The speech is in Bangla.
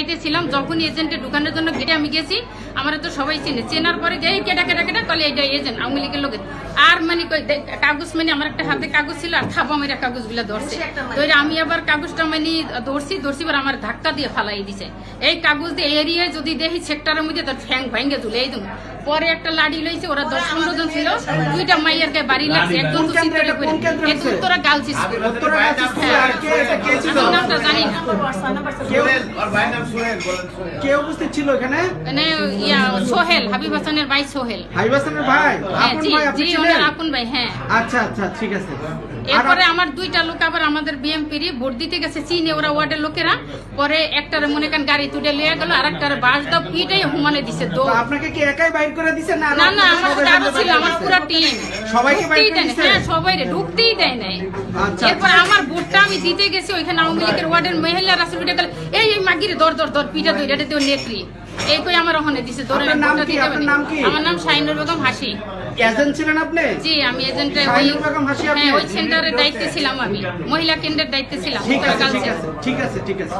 গেটে ছিলাম যখন এজেন্টে ঢুকানোর জন্য গেটে আমি গেছি আমার তো সবাই চিনে। চেনার পরে গিয়ে কেটা কেটা কেটা কলে এটা এজেন্ট আওয়ামী লীগের লোকের। আর মানে কই কাগজ মানে আমার একটা হাতে কাগজ ছিল আর থাপা মেরে কাগজগুলো ধরছে। তো আমি আবার কাগজটা মানে ধরছি ধরছি এবার আমার ধাক্কা দিয়ে ফালাই দিছে। এই কাগজ দিয়ে এরিয়ায় যদি দেখি সেক্টরের মধ্যে তোর ঠ্যাং ভাঙ্গে তুলে দিন পরে একটা লাড়ি লইছে ওরা দশ পনেরো জন ছিল দুইটা মাইয়ের গায়ে বাড়ি লাগছে একজন তো কেন্দ্রে করে? তোরা গালছিস আমি নামটা জানি না। কে উপস্থিত ছিল এখানে? মানে ইয়া সোহেল হাবিব হাসানের ভাই সোহেল। হাইবাসানের ভাই? হ্যাঁ আপন ভাই আপনি ছিলেন? আপন ভাই হ্যাঁ। আচ্ছা আচ্ছা ঠিক আছে। এরপরে আমার দুইটা লোক আবার আমাদের বিএমপির ভোট দিতে গেছে চীনে ওরা ওয়ার্ডের লোকেরা। পরে একটারে মনে করেন গাড়ি তুলে লিয়ে গেল আর একটারে বাস দাও পিটাই হুমানে দিছে তো আপনাকে কি একাই বাইর করে দিছে না না না আমার সবাই সাথে আরও ছিল আমার পুরো টিম। সবাইকে বাইর ঢুকতেই করে দিছে? হ্যাঁ সবাই রে ঢুকতেই দেয় নাই। আচ্ছা, এরপর আচ্ছা। আমার ভোটটা আমি দিতে গেছি ওইখানে আওয়ামী লীগের ওয়ার্ডের মহিলা রাস্তা গেলে। এই দর দর দর পিঠা দেও নেত্রী এই কই আমার ওখানে দিছে দর নাম কি? আপনার নাম কি? আমার নাম শাইনুর বেগম হাসি এজেন্ট ছিলেন আপনি জি আমি এজেন্ট ওই বেগম হাসি আপনি? হ্যাঁ ওই সেন্টারের দায়িত্বে ছিলাম আমি মহিলা কেন্দ্রের দায়িত্বে ছিলাম ঠিক। আছে ঠিক আছে ঠিক আছে